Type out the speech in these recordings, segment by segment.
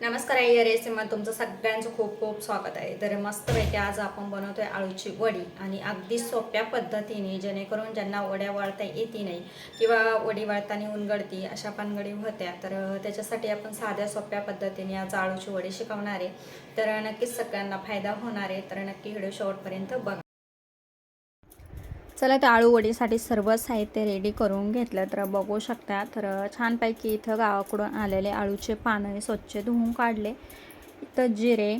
नमस्कार आई या रेसिपीमध्ये तुमचं सगळ्यांचं खूप खूप स्वागत आहे. तर मस्तपैकी आज आपण बनवतोय आळूची वडी आणि अगदी सोप्या पद्धतीने जेणेकरून ज्यांना वड्या वाळता येते नाही किंवा वडी वाळताना उनगडती अशा पानगडी होत्या तर त्याच्यासाठी आपण साध्या सोप्या पद्धतीने आज आळूची वडी शिकवणार आहे. तर नक्कीच सगळ्यांना फायदा होणार आहे. तर नक्की व्हिडिओ शेवटपर्यंत बघा. चला त्या आळूवडीसाठी सर्व साहित्य रेडी करून घेतलं तर बघू शकता. तर छानपैकी इथं गावाकडून आलेले आळूचे पानं स्वच्छ धुवून काढले. इथं जिरे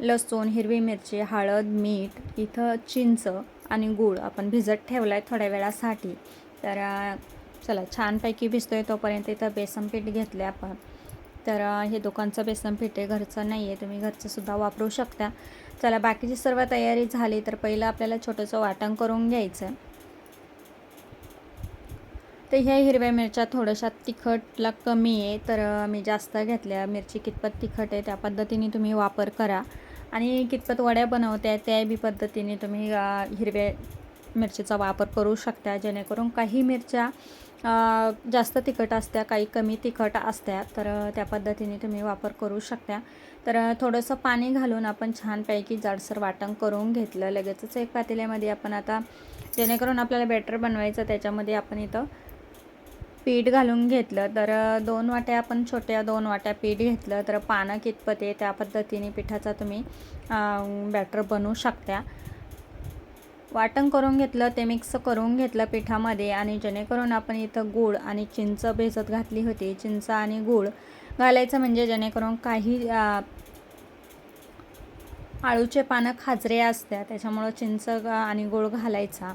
लसूण हिरवी मिरची हळद मीठ इथं चिंच आणि गूळ आपण भिजत ठेवला आहे थोड्या वेळासाठी. तर चला छानपैकी भिजतोय तोपर्यंत इथं बेसन पीठ घेतले आपण. तर हे दुकानचं बेसन पिठे आहे घरचं नाही आहे तुम्ही घरचंसुद्धा वापरू शकता. चला बाकीची सर्व तयारी झाली तर पहिलं आपल्याला छोटंसं वाटण करून घ्यायचं आहे तर ह्या हिरव्या मिरच्या थोड्याशा तिखटला कमी आहे. तर मी जास्त घेतल्या. मिरची कितपत तिखट आहे त्या पद्धतीने तुम्ही वापर करा. आणि कितपत वड्या बनवत्या त्या बी पद्धतीने तुम्ही हिरव्या मिरचीचा वापर करू शकता जेणेकरून काही मिरच्या जास्त तिखट असत्या काही कमी तिखट असत्या तर त्या पद्धतीने तुम्ही वापर करू शकता. तर थोडंसं पाणी घालून आपण छानपैकी जाडसर वाटण करून घेतलं. लगेचच एक पातेल्यामध्ये आपण आता जेणेकरून आपल्याला बॅटर बनवायचं त्याच्यामध्ये आपण इथं पीठ घालून घेतलं. तर दोन वाट्या आपण छोट्या दोन वाट्या पीठ घेतलं. तर पानं कितपत आहे त्या पद्धतीने पिठाचा तुम्ही बॅटर बनवू शकता. वाटण करून घेतलं ते मिक्स करून घेतलं पिठामध्ये आणि जेणेकरून आपण इथं गूळ आणि चिंच भेजत घातली होती. चिंच आणि गूळ घालायचं म्हणजे जेणेकरून काही आळूचे पानं खाजरे असतात त्याच्यामुळं चिंच आणि गूळ घालायचा.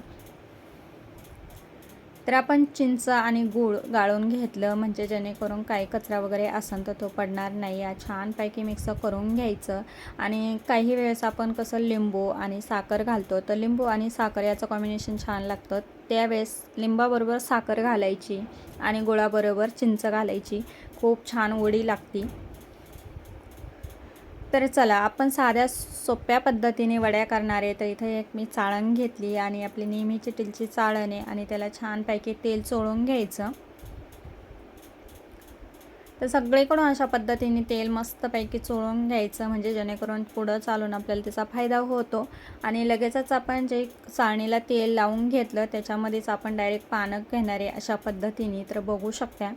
तर आपण चिंच आणि गूळ गाळून घेतलं म्हणजे जेणेकरून काही कचरा वगैरे असेल तर तो पडणार नाही. या छानपैकी मिक्स करून घ्यायचं. आणि काही वेळेस आपण कसं लिंबू आणि साखर घालतो तर लिंबू आणि साखर याचं कॉम्बिनेशन छान लागतं. त्यावेळेस लिंबाबरोबर साखर घालायची आणि गुळाबरोबर चिंच घालायची. खूप छान उडी लागती. तर चला आपण साध्या सोप्या पद्धतीने वड्या करणार आहे. तर इथे एक मी चाळण घेतली आणि आपली नेहमीची चिटीलची चाळण आहे आणि त्याला छानपैकी तेल चोळून घ्यायचं. तर सगळीकडून अशा पद्धतीने तेल मस्तपैकी चोळून घ्यायचं म्हणजे जेणेकरून पुढं चालून आपल्याला त्याचा फायदा होतो. आणि लगेचच आपण जे चाळणीला तेल लावून घेतलं त्याच्यामध्येच आपण डायरेक्ट पानक घेणार आहे अशा पद्धतीने. तर बघू शकता.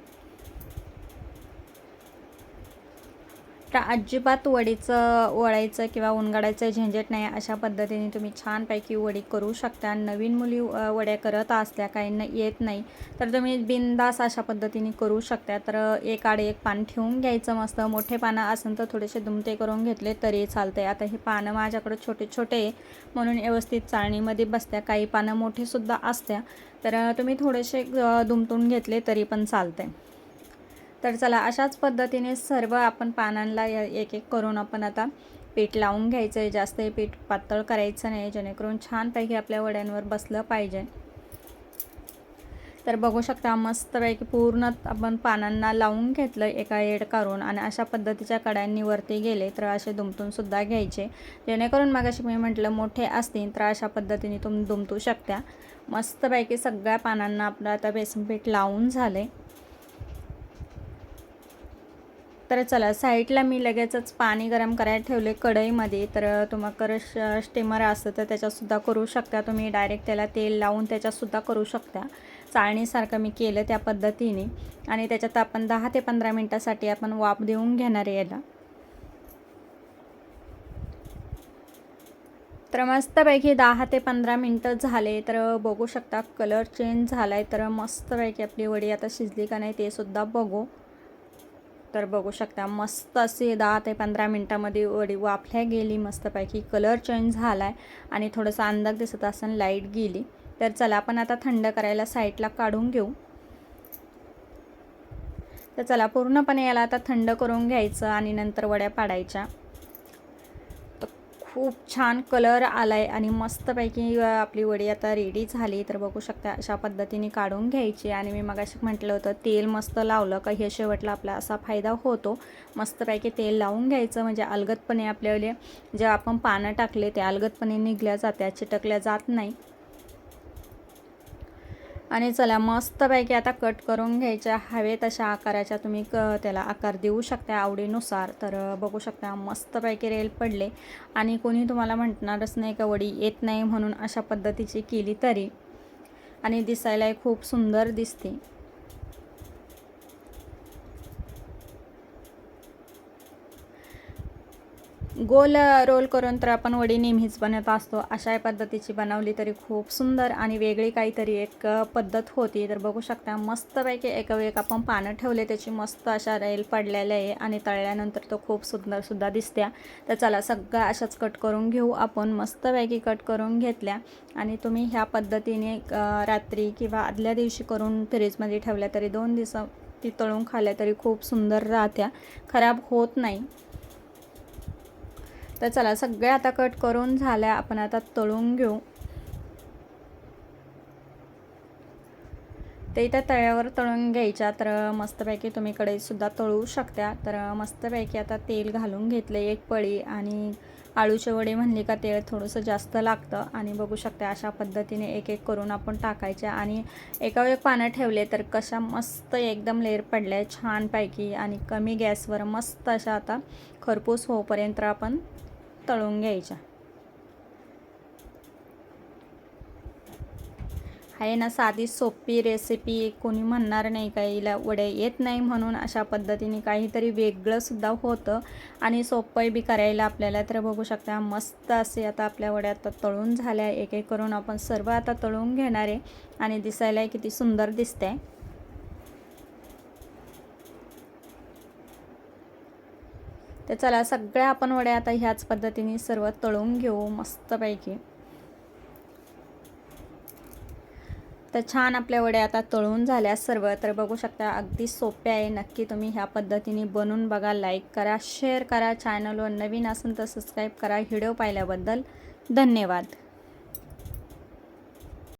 तर अजिबात वडीचं वळायचं किंवा उनगाडायचं झंझट नाही अशा पद्धतीने तुम्ही छानपैकी वडी करू शकता. नवीन मुली वड्या करत असल्या काहींना येत नाही तर तुम्ही बिनदास अशा पद्धतीने करू शकता. तर एक आड एक पान ठेवून घ्यायचं मस्त. मोठे पानं असेल तर थोडेसे दुमते करून घेतले तरी चालते आता हे पानं माझ्याकडे छोटे छोटे म्हणून व्यवस्थित चाळणीमध्ये बसत्या. काही पानं मोठेसुद्धा असत्या तर तुम्ही थोडेसे दुमतून घेतले तरी पण चालते तर चला अशाच पद्धतीने सर्व आपण पानांना एक एक करून आपण आता पीठ लावून घ्यायचं आहे जास्त पीठ पातळ करायचं नाही जेणेकरून छानपैकी आपल्या वड्यांवर बसलं पाहिजे. तर बघू शकता मस्तपैकी पूर्ण आपण पानांना लावून घेतलं एका एड करून आणि अशा पद्धतीच्या कड्यांनी वरती गेले तर असे दुमतूनसुद्धा घ्यायचे. जेणेकरून मग अशी मी म्हटलं मोठे असतील तर अशा पद्धतीने तुम्ही दुमतू शकता मस्तपैकी सगळ्या पानांना आपलं आता बेसन पीठ लावून झाले. तर चला साईडला मी लगेचच पाणी गरम करायला ठेवले कढईमध्ये. तर तुम्हाला श स्टीमर असतं तर त्याच्यातसुद्धा करू शकता तुम्ही. डायरेक्ट त्याला तेल लावून त्याच्यातसुद्धा करू शकता. चाळणीसारखं मी केलं त्या पद्धतीने. आणि त्याच्यात आपण दहा ते पंधरा मिनटासाठी आपण वाफ देऊन घेणार आहे याला. तर मस्तपैकी दहा ते पंधरा मिनटं झाले. तर बघू शकता कलर चेंज झाला आहे तर मस्तपैकी आपली वडी आता शिजली का नाही ते सुद्धा बघू. तर बघू शकता मस्त असे दहा ते पंधरा मिनटामध्ये वडी वाफल्या गेली मस्तपैकी कलर चेंज झाला आहे आणि थोडंसं अंदाज दिसत असताना लाइट गेली. तर चला आपण आता थंड करायला साईडला काढून घेऊ. तर चला पूर्णपणे याला आता थंड करून घ्यायचं आणि नंतर वड्या पाडायच्या. खूप छान कलर आला आहे आणि मस्तपैकी आपली वडी आता रेडी झाली. तर बघू शकता अशा पद्धतीने काढून घ्यायची. आणि मी मगाशी म्हटलं होतं तेल मस्त लावलं का हे शेवटला आपला असा फायदा होतो. मस्तपैकी तेल लावून घ्यायचं. म्हणजे अलगदपणे आपल्याला जे आपण पानं टाकले ते अलगदपणे निघल्या जात्या चिटकल्या जात नाही. आणि चला मस्तपैकी आता कट करून घ्यायच्या हवे तशा आकाराच्या. तुम्ही क त्याला आकार देऊ शकता आवडीनुसार. तर बघू शकता मस्तपैकी रेल पडले. आणि कोणी तुम्हाला म्हणणारच नाही का वडी येत नाही म्हणून अशा पद्धतीची केली तरी. आणि दिसायलाही खूप सुंदर दिसते. गोल रोल करून तर आपण वडी नेहमीच बनवत असतो. अशा पद्धतीची बनवली तरी खूप सुंदर आणि वेगळी काहीतरी एक पद्धत होती. तर बघू शकता मस्तपैकी एक एक आपण पानं ठेवले. त्याची मस्त अशा रेल पडलेल्या आहे आणि तळल्यानंतर तो खूप सुंदरसुद्धा दिसत्या. तर चला सगळं अशाच कट करून घेऊ आपण. मस्तपैकी कट करून घेतल्या आणि तुम्ही ह्या पद्धतीने रात्री किंवा आदल्या दिवशी करून फ्रीजमध्ये ठेवल्या तरी दोन दिवस ती तळून खाल्ल्या तरी खूप सुंदर राहत्या. खराब होत नाही. तर चला सगळे आता कट करून झाल्या. आपण आता तळून घेऊ. ते इथं तळ्यावर तळून घ्यायच्या. तर मस्तपैकी तुम्ही कडेसुद्धा तळू शकता. तर मस्तपैकी आता तेल घालून घेतले एक पळी आणि आळूचे वडे म्हणले का तेल थोडंसं जास्त लागतं. आणि बघू शकता अशा पद्धतीने एक एक करून आपण टाकायच्या आणि एका एक पानं ठेवले तर कशा मस्त एकदम लेअर पडल्या छानपैकी. आणि कमी गॅसवर मस्त अशा आता खरपूस होईपर्यंत आपण तळून घ्यायच्या. आहे ना साधी सोपी रेसिपी कोणी म्हणणार नाही काहीला वडे येत नाही म्हणून अशा पद्धतीने काहीतरी वेगळंसुद्धा होतं. आणि सोपंही बी करायला आपल्याला तर बघू शकता मस्त असे आता आपल्या वड्या आता तळून झाल्या. एक एक करून आपण सर्व आता तळून घेणार आहे. आणि दिसायला किती सुंदर दिसते तर चला सगळ्या आपण वड्या आता ह्याच पद्धतीने सर्व तळून घेऊ मस्तपैकी. तर छान आपल्या वड्या आता तळून झाल्या सर्व. तर बघू शकता अगदी सोप्या आहे. नक्की तुम्ही ह्या पद्धतीने बनवून बघा लाईक करा शेअर करा. चॅनलवर नवीन असेल तर सबस्क्राईब करा. व्हिडिओ पाहिल्याबद्दल धन्यवाद.